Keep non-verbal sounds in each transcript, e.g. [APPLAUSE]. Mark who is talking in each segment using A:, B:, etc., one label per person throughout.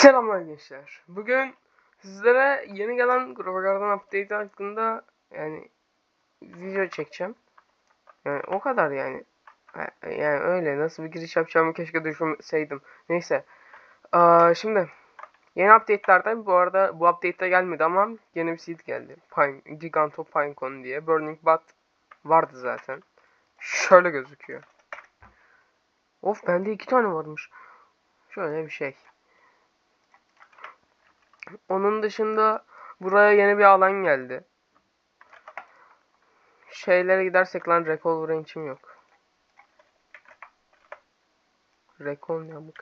A: Selamlar gençler. Bugün sizlere yeni gelen Grovergarden update hakkında yani video çekeceğim. Yani o kadar yani. Yani öyle nasıl bir giriş yapacağımı keşke düşünseydim. Neyse. Aa, şimdi yeni update'lerden bu arada bu update'de gelmedi ama yeni bir seed geldi. Pine, Giganto Pinecone diye. Burning Bat vardı zaten. Şöyle gözüküyor. Of bende iki tane varmış. Şöyle bir şey. Onun dışında buraya yeni bir alan geldi. Şeylere gidersek lan recall range'im yok. Recall yamuk.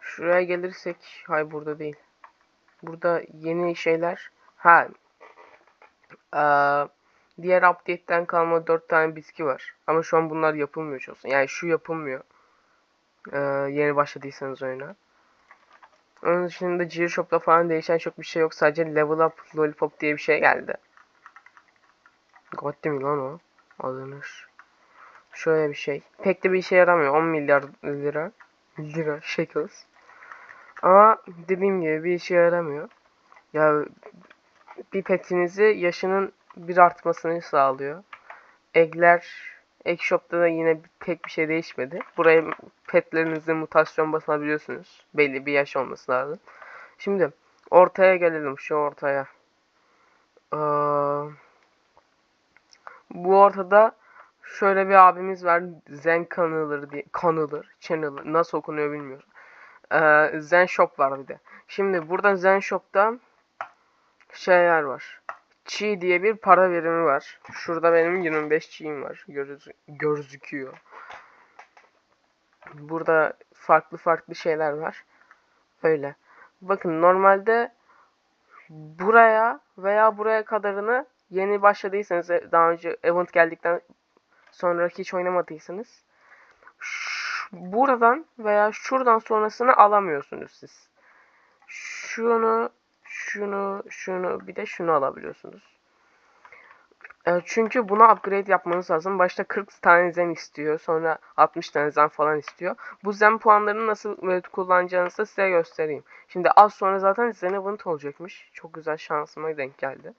A: Şuraya gelirsek, hay burada değil. Burada yeni şeyler. Ha. Eee, diğer update'ten kalma 4 tane bitki var. Ama şu an bunlar yapılmıyor çoğusu. Yani şu yapılmıyor. Eee, yeni başladıysanız oyuna. Onun dışında Gearshop'ta falan değişen çok bir şey yok. Sadece Level Up Lollipop diye bir şey geldi. God mi lan o? Alınır. Şöyle bir şey. Pek de bir işe yaramıyor. 10 milyar lira. Lira. Shekels. Ama dediğim gibi bir işe yaramıyor. Ya bir petinizi yaşının bir artmasını sağlıyor. Eggler Shop'ta da yine pek bir şey değişmedi. Buraya petlerinizde mutasyon basabiliyorsunuz. Belli bir yaş olması lazım. Şimdi ortaya gelelim şu ortaya. Ee, bu ortada şöyle bir abimiz var. Zen Kanılır diye. Kanılır. Channel. Nasıl okunuyor bilmiyorum. Ee, Zen Shop var bir de. Şimdi burada Zen Shop'ta şeyler var. Çi diye bir para birimi var. Şurada benim 25 çiğim var. Görüz gözüküyor. Burada farklı farklı şeyler var. Öyle. Bakın normalde buraya veya buraya kadarını yeni başladıysanız e, daha önce event geldikten sonra hiç oynamadıysanız buradan veya şuradan sonrasını alamıyorsunuz siz. Şunu, şunu, şunu bir de şunu alabiliyorsunuz. E, Çünkü buna upgrade yapmanız lazım. Başta 40 tane zen istiyor. Sonra 60 tane zen falan istiyor. Bu zen puanlarını nasıl e, kullanacağınızı da size göstereyim. Şimdi az sonra zaten zen event olacakmış. Çok güzel şansıma denk geldi.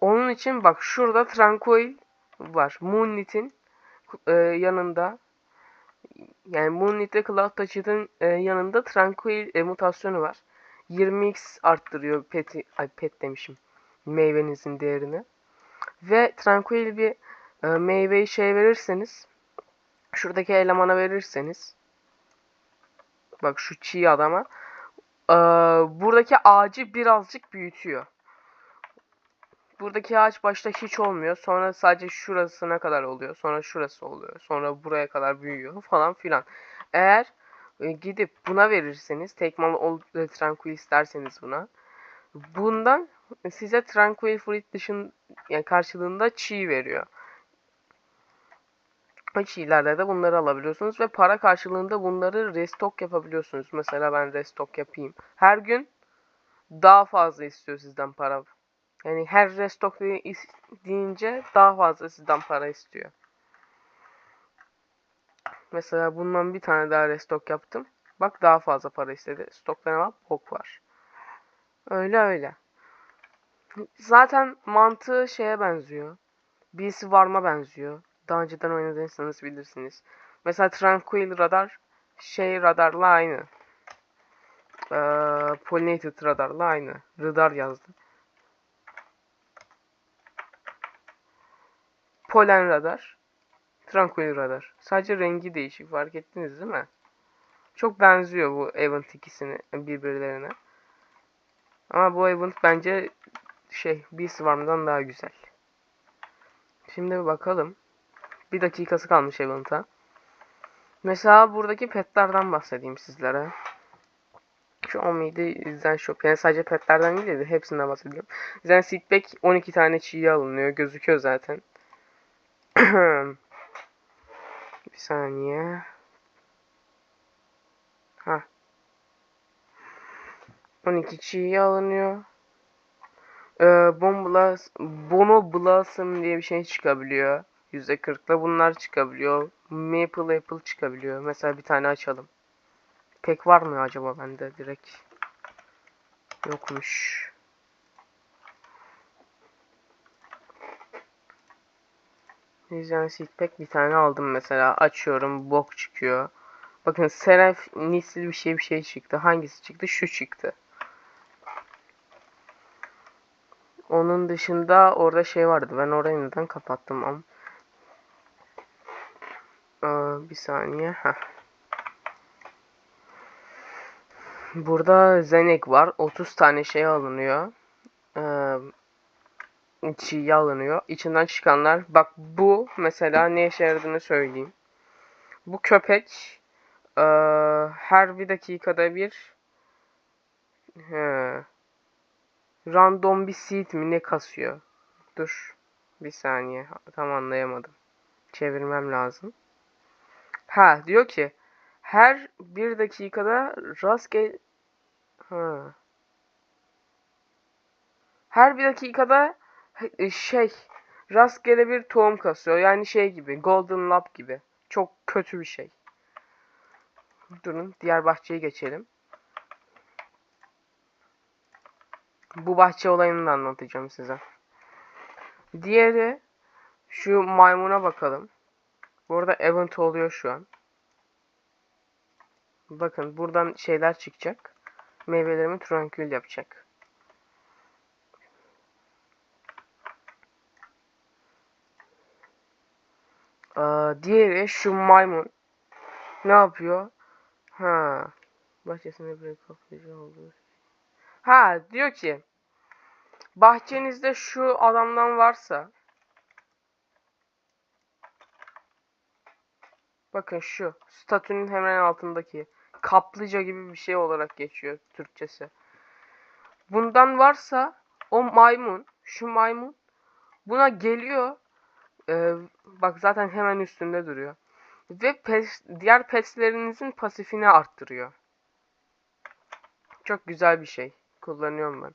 A: Onun için bak şurada Tranquil var. Moonlit'in e, yanında yani Moonlit ve Cloud Touched'ın e, yanında Tranquil mutasyonu var. 20x arttırıyor peti, ay pet demişim. Meyvenizin değerini. Ve Tranquil bir e, meyveyi şey verirseniz şuradaki elemana verirseniz bak şu çiğ adama e, buradaki ağacı birazcık büyütüyor. Buradaki ağaç başta hiç olmuyor. Sonra sadece şurasına kadar oluyor. Sonra şurası oluyor. Sonra buraya kadar büyüyor falan filan. Eğer gidip buna verirseniz tekmal ol, e, tranquil isterseniz buna. Bundan size tranquil fruit dışın yani karşılığında çiğ veriyor. O çiğlerle de bunları alabiliyorsunuz ve para karşılığında bunları restock yapabiliyorsunuz. Mesela ben restock yapayım. Her gün daha fazla istiyor sizden para. Yani her restock deyince daha fazla sizden para istiyor. Mesela bundan bir tane daha restock yaptım. Bak daha fazla para istedi. Stokta ne var? Bok var. Öyle öyle. Zaten mantığı şeye benziyor. Birisi varma benziyor. Daha önceden oynadıysanız bilirsiniz. Mesela Tranquil Radar şey radarla aynı. Ee, Pollinated radarla aynı. Radar yazdı. Polen radar. Tranquil radar. Sadece rengi değişik. Fark ettiniz değil mi? Çok benziyor bu event ikisini birbirlerine. Ama bu event bence şey bir Swarm'dan daha güzel. Şimdi bakalım. Bir dakikası kalmış event'a. Mesela buradaki petlerden bahsedeyim sizlere. Şu 17 Zen Shop. Yani sadece petlerden değil de hepsinden bahsediyorum. Zen Seedback 12 tane çiğ alınıyor. Gözüküyor zaten. [CLEARS THROAT] Bir saniye. Ha. 12 çiğ alınıyor. Ee, Bono Blossom diye bir şey çıkabiliyor. %40'la bunlar çıkabiliyor. Maple Apple çıkabiliyor. Mesela bir tane açalım. Pek var mı acaba bende direkt? Yokmuş. Vision Seed Pack bir tane aldım mesela. Açıyorum. Bok çıkıyor. Bakın Seraph Nisil bir şey bir şey çıktı. Hangisi çıktı? Şu çıktı. Onun dışında orada şey vardı. Ben orayı neden kapattım ama. Bir saniye. Heh. Burada Zenek var. 30 tane şey alınıyor. İçi alınıyor. İçinden çıkanlar. Bak bu mesela ne işe yaradığını söyleyeyim. Bu köpek ee, her bir dakikada bir he, random bir seed mi ne kasıyor. Dur. Bir saniye. Tam anlayamadım. Çevirmem lazım. Ha diyor ki her bir dakikada rastgele ha. Her bir dakikada şey rastgele bir tohum kasıyor. Yani şey gibi Golden Lab gibi. Çok kötü bir şey. Durun diğer bahçeye geçelim. Bu bahçe olayını da anlatacağım size. Diğeri şu maymuna bakalım. Burada event oluyor şu an. Bakın buradan şeyler çıkacak. Meyvelerimi tranquil yapacak. Diğeri şu maymun. Ne yapıyor? Ha. Bahçesinde bir kaplıca oldu. Ha diyor ki bahçenizde şu adamdan varsa bakın şu statünün hemen altındaki kaplıca gibi bir şey olarak geçiyor Türkçesi. Bundan varsa o maymun şu maymun buna geliyor ee, bak zaten hemen üstünde duruyor ve pes, diğer petslerinizin pasifini arttırıyor. Çok güzel bir şey. Kullanıyorum ben.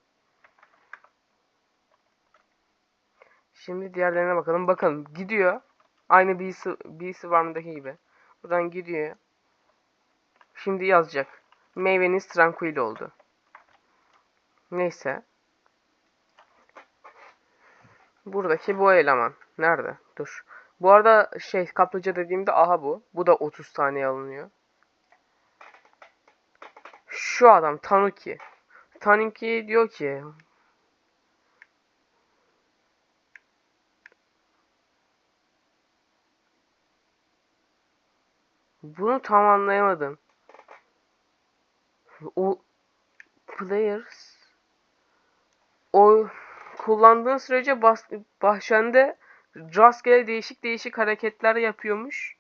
A: Şimdi diğerlerine bakalım. Bakın gidiyor. Aynı birisi, birisi varmındaki gibi. Buradan gidiyor. Şimdi yazacak. Meyveniz tranquil oldu. Neyse. Buradaki bu eleman. Nerede? Dur. Bu arada şey kaplıca dediğimde aha bu. Bu da 30 tane alınıyor. Şu adam Tanuki. Tanuki diyor ki Bunu tam anlayamadım. O players o kullandığın sürece bahçende rastgele değişik değişik hareketler yapıyormuş.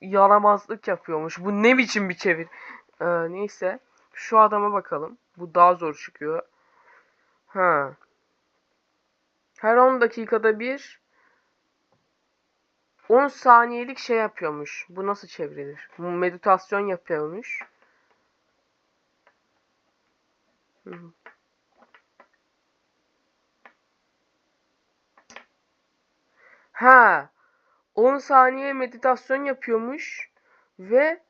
A: Yaramazlık yapıyormuş. Bu ne biçim bir çevir? Ee, neyse. Şu adama bakalım. Bu daha zor çıkıyor. Ha. Her 10 dakikada bir 10 saniyelik şey yapıyormuş. Bu nasıl çevrilir? Meditasyon yapıyormuş. Hı. Ha. 10 saniye meditasyon yapıyormuş ve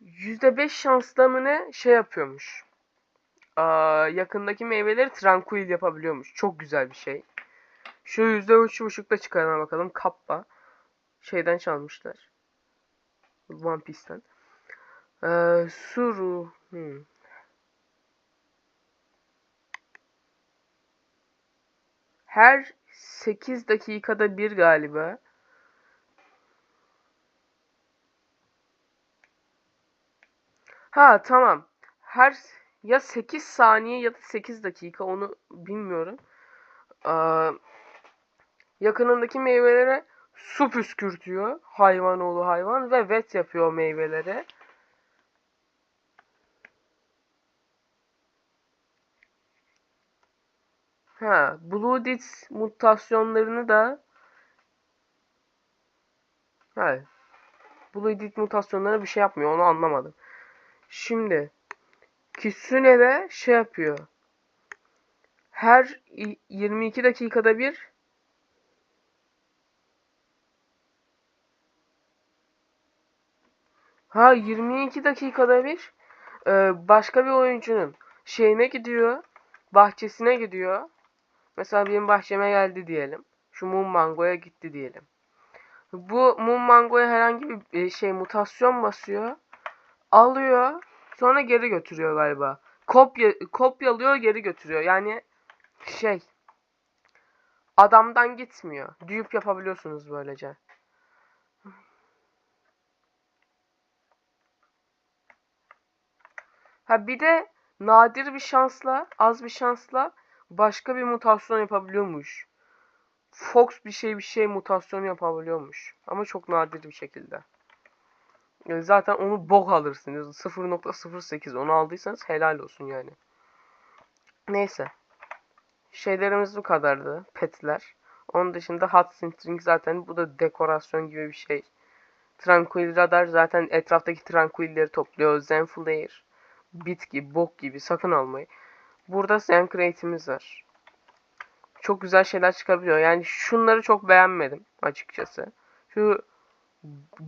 A: %5 şansla mı ne şey yapıyormuş. Aa, yakındaki meyveleri tranquil yapabiliyormuş. Çok güzel bir şey. Şu %3.5'da çıkarına bakalım. Kappa. Şeyden çalmışlar. One Piece'ten. Ee, Suru. Hmm. Her 8 dakikada bir galiba. Ha tamam. Her ya 8 saniye ya da 8 dakika onu bilmiyorum. Ee, yakınındaki meyvelere su püskürtüyor. Hayvan oğlu hayvan ve vet yapıyor meyvelere. Ha, Death mutasyonlarını da. Blue Death mutasyonları bir şey yapmıyor. Onu anlamadım. Şimdi Kitsune de şey yapıyor. Her 22 dakikada bir Ha 22 dakikada bir başka bir oyuncunun şeyine gidiyor. Bahçesine gidiyor. Mesela benim bahçeme geldi diyelim. Şu mum mangoya gitti diyelim. Bu mum mangoya herhangi bir e, şey mutasyon basıyor. Alıyor. Sonra geri götürüyor galiba. Kopya kopyalıyor geri götürüyor. Yani şey adamdan gitmiyor. Düğüp yapabiliyorsunuz böylece. Ha bir de nadir bir şansla, az bir şansla başka bir mutasyon yapabiliyormuş. Fox bir şey bir şey mutasyon yapabiliyormuş. Ama çok nadir bir şekilde. Yani zaten onu bok alırsınız. 0.08 onu aldıysanız helal olsun yani. Neyse. Şeylerimiz bu kadardı. Petler. Onun dışında hot string zaten bu da dekorasyon gibi bir şey. Tranquil Radar zaten etraftaki tranquilleri topluyor. Zenflare, bitki, bok gibi sakın almayın. Burada Zen Crate'imiz var. Çok güzel şeyler çıkabiliyor. Yani şunları çok beğenmedim açıkçası. Şu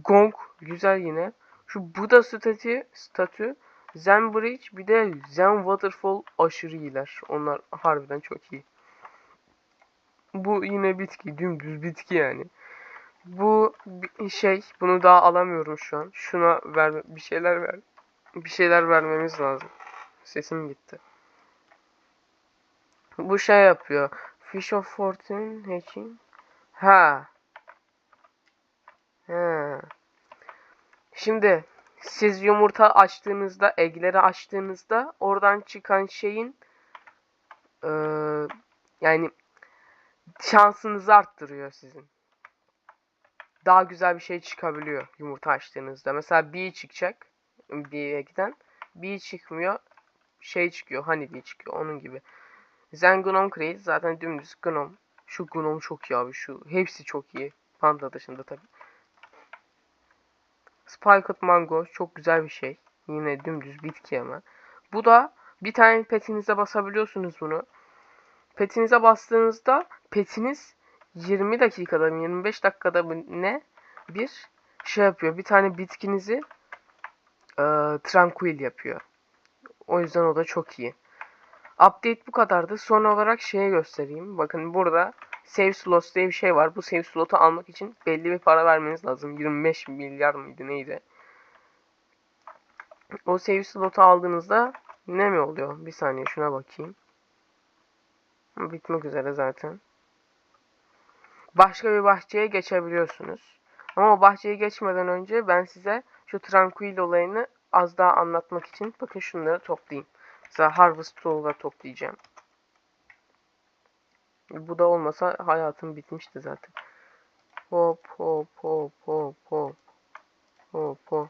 A: Gong güzel yine. Şu Buda statü, statü Zen Bridge bir de Zen Waterfall aşırı iyiler. Onlar harbiden çok iyi. Bu yine bitki. Dümdüz bitki yani. Bu şey. Bunu daha alamıyorum şu an. Şuna ver bir şeyler ver. Bir şeyler vermemiz lazım. Sesim gitti. Bu şey yapıyor. Fish of Fortune hatching. Ha. Ha. Şimdi siz yumurta açtığınızda, egleri açtığınızda oradan çıkan şeyin e, yani şansınızı arttırıyor sizin. Daha güzel bir şey çıkabiliyor yumurta açtığınızda. Mesela bee çıkacak bir egden. Bee çıkmıyor. Şey çıkıyor. Honey bee çıkıyor. Onun gibi. Zen Gnome Crate zaten dümdüz Gnome. Şu Gnome çok iyi abi. Şu hepsi çok iyi. Panda dışında tabi. Spiked Mango çok güzel bir şey. Yine dümdüz bitki ama. Bu da bir tane petinize basabiliyorsunuz bunu. Petinize bastığınızda petiniz 20 dakikada mı 25 dakikada mı ne bir şey yapıyor. Bir tane bitkinizi e, tranquil yapıyor. O yüzden o da çok iyi. Update bu kadardı. Son olarak şeye göstereyim. Bakın burada save slots diye bir şey var. Bu save slotu almak için belli bir para vermeniz lazım. 25 milyar mıydı neydi? O save slotu aldığınızda ne mi oluyor? Bir saniye şuna bakayım. Bitmek üzere zaten. Başka bir bahçeye geçebiliyorsunuz. Ama o bahçeye geçmeden önce ben size şu tranquil olayını az daha anlatmak için bakın şunları toplayayım. Mesela Harvest Tool'la toplayacağım. Bu da olmasa hayatım bitmişti zaten. Hop hop hop hop hop. Hop hop.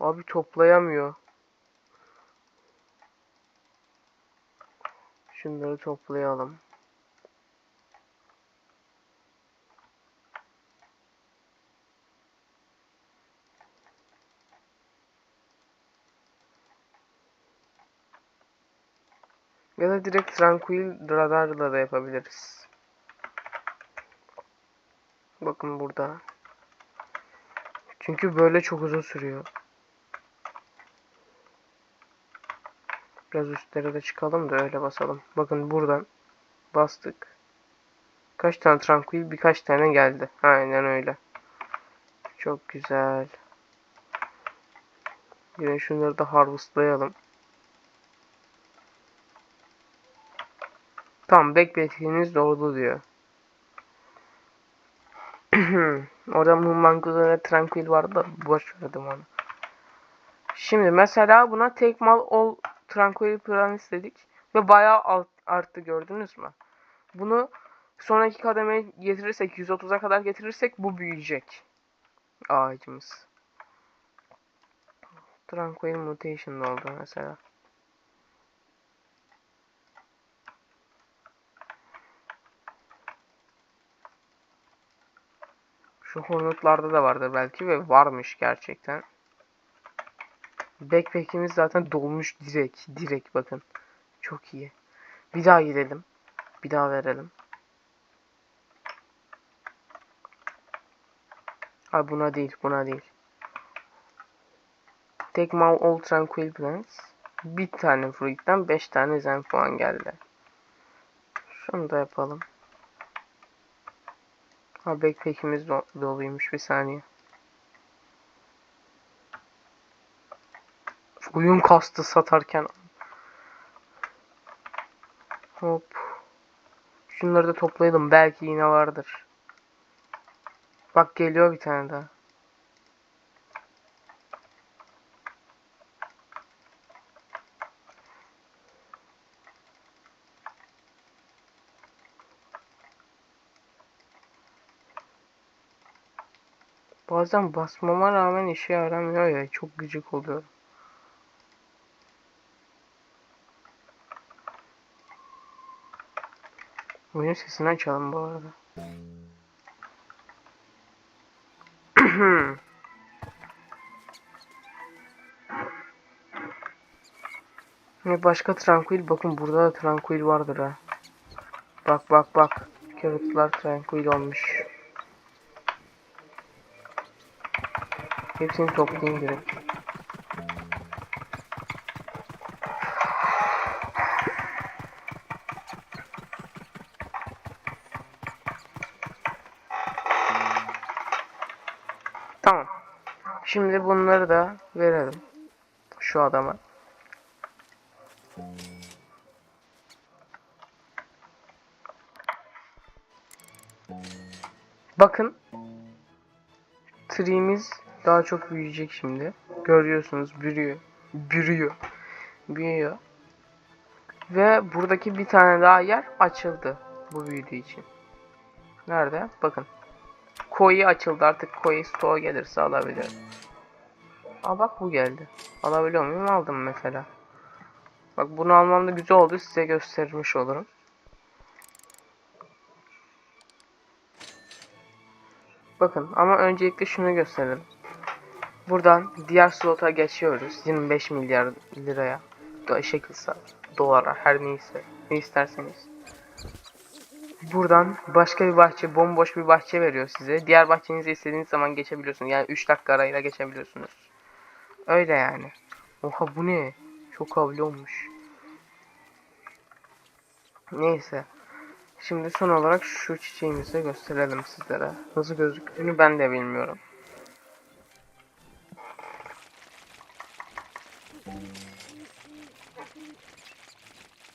A: Abi toplayamıyor. Şunları toplayalım. Ya da direkt Tranquil radarla da yapabiliriz. Bakın burada. Çünkü böyle çok uzun sürüyor. Biraz üstlere de çıkalım da öyle basalım. Bakın buradan bastık. Kaç tane Tranquil birkaç tane geldi. Aynen öyle. Çok güzel. Yine şunları da harvestlayalım. Tam beklediğiniz doğru diyor. [CLEARS THROAT] Orada Mumanguz'a ve Tranquil vardı da boş verdim onu. Şimdi mesela buna tek mal ol Tranquil plan istedik. Ve bayağı arttı gördünüz mü? Bunu sonraki kademeye getirirsek 130'a kadar getirirsek bu büyüyecek. Ağacımız. Tranquil Mutation oldu mesela. Şu hornetlarda da vardır belki ve varmış gerçekten. Backpack'imiz zaten dolmuş direkt. Direkt bakın. Çok iyi. Bir daha gidelim. Bir daha verelim. Ha buna değil, buna değil. Take my all tranquil plans. Bir tane fruit'ten 5 tane zen puan geldi. Şunu da yapalım. Ha backpack'imiz do doluymuş bir saniye. Oyun kastı satarken. Hop. Şunları da toplayalım. Belki yine vardır. Bak geliyor bir tane daha. Bazen basmama rağmen işe yaramıyor ya. Çok gıcık oluyor. Oyun sesini açalım bu arada. [CLEARS THROAT] Ve başka tranquil bakın burada da tranquil vardır ha. Bak bak bak. Carrotlar tranquil olmuş. Hepsini toplayayım direkt. Tamam. Şimdi bunları da verelim. Şu adama. Bakın. Tree'miz daha çok büyüyecek şimdi. Görüyorsunuz büyüyor. Büyüyor. Büyüyor. Ve buradaki bir tane daha yer açıldı. Bu büyüdüğü için. Nerede? Bakın. Koi açıldı artık koi stoğa gelirse alabilirim. Aa bak bu geldi. Alabiliyor muyum? Aldım mesela. Bak bunu almam da güzel oldu. Size göstermiş olurum. Bakın ama öncelikle şunu gösterelim. Buradan diğer slota geçiyoruz. 25 milyar liraya. Şekilse dolara her neyse. Ne isterseniz. Buradan başka bir bahçe, bomboş bir bahçe veriyor size. Diğer bahçenize istediğiniz zaman geçebiliyorsunuz. Yani 3 dakika arayla geçebiliyorsunuz. Öyle yani. Oha bu ne? Çok havlu olmuş. Neyse. Şimdi son olarak şu çiçeğimizi gösterelim sizlere. Nasıl gözüktüğünü ben de bilmiyorum.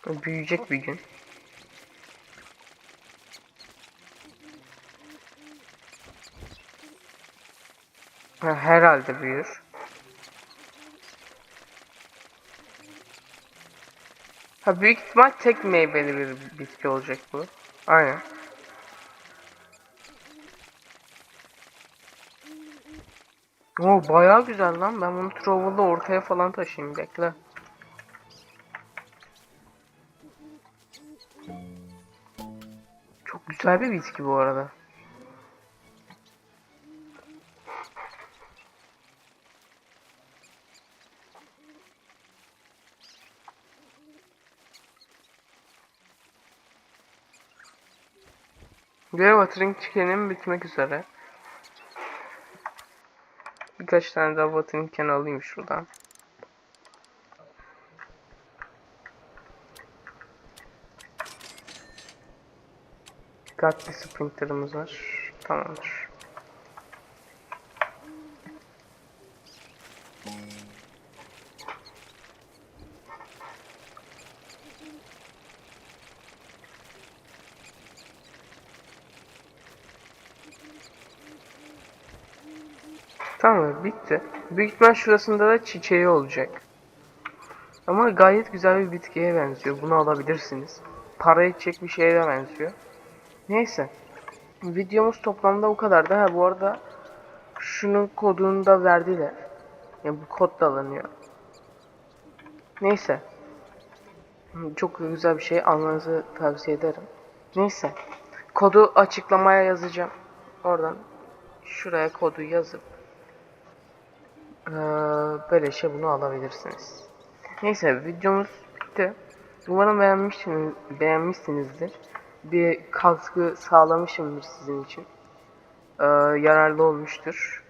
A: Büyüyecek bir gün. Ha, herhalde büyür. Ha büyük ihtimal tek meyveli bir bitki olacak bu. Aynen. Oo bayağı güzel lan. Ben bunu Trovel'da ortaya falan taşıyayım. Bekle. Güzel bir bitki bu arada. Ve watering chicken'im bitmek üzere. Birkaç tane daha watering chicken alayım şuradan. Dikkatli sprinter'ımız var. Tamamdır. Tamam bitti. Büyük ihtimal şurasında da çiçeği olacak. Ama gayet güzel bir bitkiye benziyor. Bunu alabilirsiniz. Para edecek bir şeye benziyor. Neyse. Videomuz toplamda bu kadardı. Ha bu arada şunun kodunu da verdiler. Yani bu kod da alınıyor. Neyse. Çok güzel bir şey almanızı tavsiye ederim. Neyse. Kodu açıklamaya yazacağım. Oradan şuraya kodu yazıp ee, böyle şey bunu alabilirsiniz. Neyse videomuz bitti. Umarım beğenmişsiniz, beğenmişsinizdir. Bir katkı sağlamışımdır sizin için. e, yararlı olmuştur.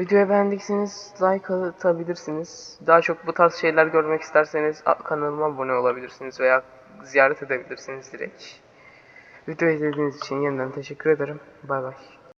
A: Videoyu beğendiyseniz like atabilirsiniz. Daha çok bu tarz şeyler görmek isterseniz kanalıma abone olabilirsiniz veya ziyaret edebilirsiniz direkt. Videoyu izlediğiniz için yeniden teşekkür ederim. Bay bay.